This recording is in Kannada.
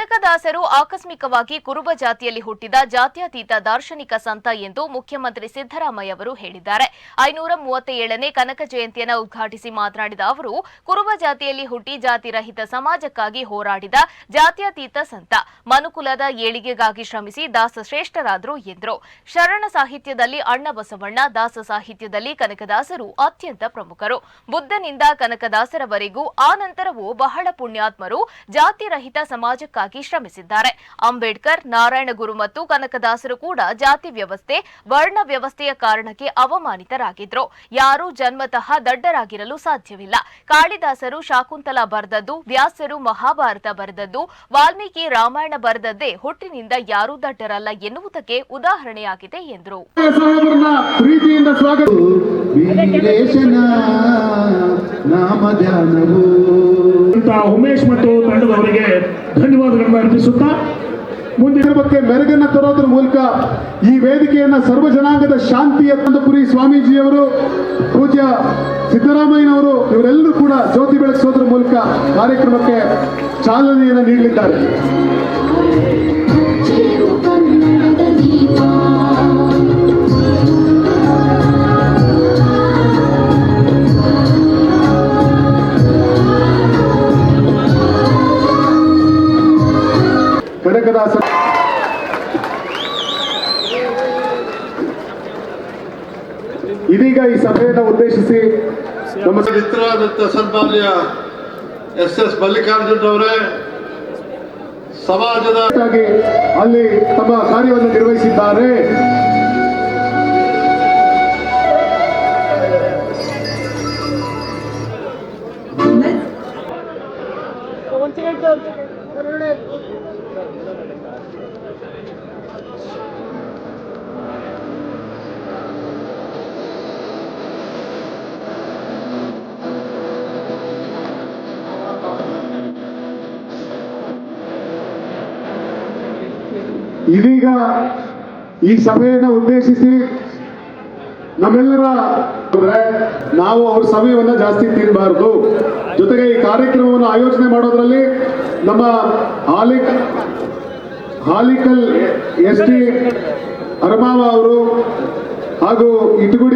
ಕನಕದಾಸರು ಆಕಸ್ಮಿಕವಾಗಿ ಕುರುಬ ಜಾತಿಯಲ್ಲಿ ಹುಟ್ಟಿದ ಜಾತ್ಯತೀತ ದಾರ್ಶನಿಕ ಸಂತ ಎಂದು ಮುಖ್ಯಮಂತ್ರಿ ಸಿದ್ದರಾಮಯ್ಯ ಅವರು ಹೇಳಿದ್ದಾರೆ. ಐನೂರ ಮೂವತ್ತೇಳನೇ ಕನಕ ಜಯಂತಿಯನ್ನು ಉದ್ಘಾಟಿಸಿ ಮಾತನಾಡಿದ ಅವರು, ಕುರುಬ ಜಾತಿಯಲ್ಲಿ ಹುಟ್ಟಿ ಜಾತಿರಹಿತ ಸಮಾಜಕ್ಕಾಗಿ ಹೋರಾಡಿದ ಜಾತ್ಯತೀತ ಸಂತ ಮನುಕುಲದ ಏಳಿಗೆಗಾಗಿ ಶ್ರಮಿಸಿ ದಾಸ ಶ್ರೇಷ್ಠರಾದರು ಎಂದರು. ಶರಣ ಸಾಹಿತ್ಯದಲ್ಲಿ ಅಣ್ಣ ಬಸವಣ್ಣ, ದಾಸ ಸಾಹಿತ್ಯದಲ್ಲಿ ಕನಕದಾಸರು ಅತ್ಯಂತ ಪ್ರಮುಖರು. ಬುದ್ಧನಿಂದ ಕನಕದಾಸರವರೆಗೂ ಆ ನಂತರವೂ ಬಹಳ ಪುಣ್ಯಾತ್ಮರು ಜಾತಿರಹಿತ ಸಮಾಜಕ್ಕಾಗಿ ಶ್ರಮಿಸಿದ್ದಾರೆ. ಅಂಬೇಡ್ಕರ್ ನಾರಾಯಣಗುರು ಮತ್ತು ಕನಕದಾಸರು ಕೂಡ ಜಾತಿ ವ್ಯವಸ್ಥೆ ವರ್ಣ ವ್ಯವಸ್ಥೆಯ ಕಾರಣಕ್ಕೆ ಅವಮಾನಿತರಾಗಿದ್ರು. ಯಾರೂ ಜನ್ಮತಃ ದಡ್ಡರಾಗಿರಲು ಸಾಧ್ಯವಿಲ್ಲ. ಕಾಳಿದಾಸರು ಶಾಕುಂತಲ ಬರೆದದ್ದು ವ್ಯಾಸರು ಮಹಾಭಾರತ ಬರೆದದ್ದು ವಾಲ್ಮೀಕಿ ರಾಮಾಯಣ ಬರೆದದ್ದೇ ಹುಟ್ಟಿನಿಂದ ಯಾರೂ ದಡ್ಡರಲ್ಲ ಎನ್ನುವುದಕ್ಕೆ ಉದಾಹರಣೆಯಾಗಿದೆ ಎಂದರು. ಉಮೇಶ್ ಮತ್ತು ತಂಡದವರಿಗೆ ಧನ್ಯವಾದಗಳನ್ನು ಅರ್ಪಿಸುತ್ತಾ ಮುಂದಿನ ಬಗ್ಗೆ ಮೆರುಗನ್ನ ತರೋದ್ರ ಮೂಲಕ ಈ ವೇದಿಕೆಯನ್ನ ಸರ್ವ ಜನಾಂಗದ ಶಾಂತಿಯ ತಂದಪುರಿ ಸ್ವಾಮೀಜಿಯವರು, ಪೂಜ್ಯ ಸಿದ್ದರಾಮಯ್ಯನವರು, ಇವರೆಲ್ಲರೂ ಕೂಡ ಜ್ಯೋತಿ ಬೆಳಗಿಸೋದ್ರ ಮೂಲಕ ಕಾರ್ಯಕ್ರಮಕ್ಕೆ ಚಾಲನೆಯನ್ನು ನೀಡಲಿದ್ದಾರೆ. ಕನಕದಾಸ ಇದೀಗ ಈ ಸಭೆಯನ್ನು ಉದ್ದೇಶಿಸಿ ನಮ್ಮ ಮಿತ್ರರಾದಂಥ ಸನ್ಮಾನ್ಯ ಎಸ್ ಎಸ್ ಮಲ್ಲಿಕಾರ್ಜುನ್ ಅವರೇ ಸಮಾಜದ ಅಲ್ಲಿ ತಮ್ಮ ಕಾರ್ಯವನ್ನು ನಿರ್ವಹಿಸಿದ್ದಾರೆ. ಇದೀಗ ಈ ಸಭೆಯನ್ನು ಉದ್ದೇಶಿಸಿ ನಮ್ಮೆಲ್ಲರ ನಾವು ಅವ್ರ ಸಮಯವನ್ನ ಜಾಸ್ತಿ ತಿನ್ನಬಾರದು ಜೊತೆಗೆ ಈ ಕಾರ್ಯಕ್ರಮವನ್ನು ಆಯೋಜನೆ ಮಾಡೋದ್ರಲ್ಲಿ ನಮ್ಮ ಹಾಲಿಕ್, ಹಾಲಿಕಲ್ ಎಸ್ ಟಿ ಅರಮಾವ ಅವರು ಹಾಗೂ ಇಟಗುಡಿ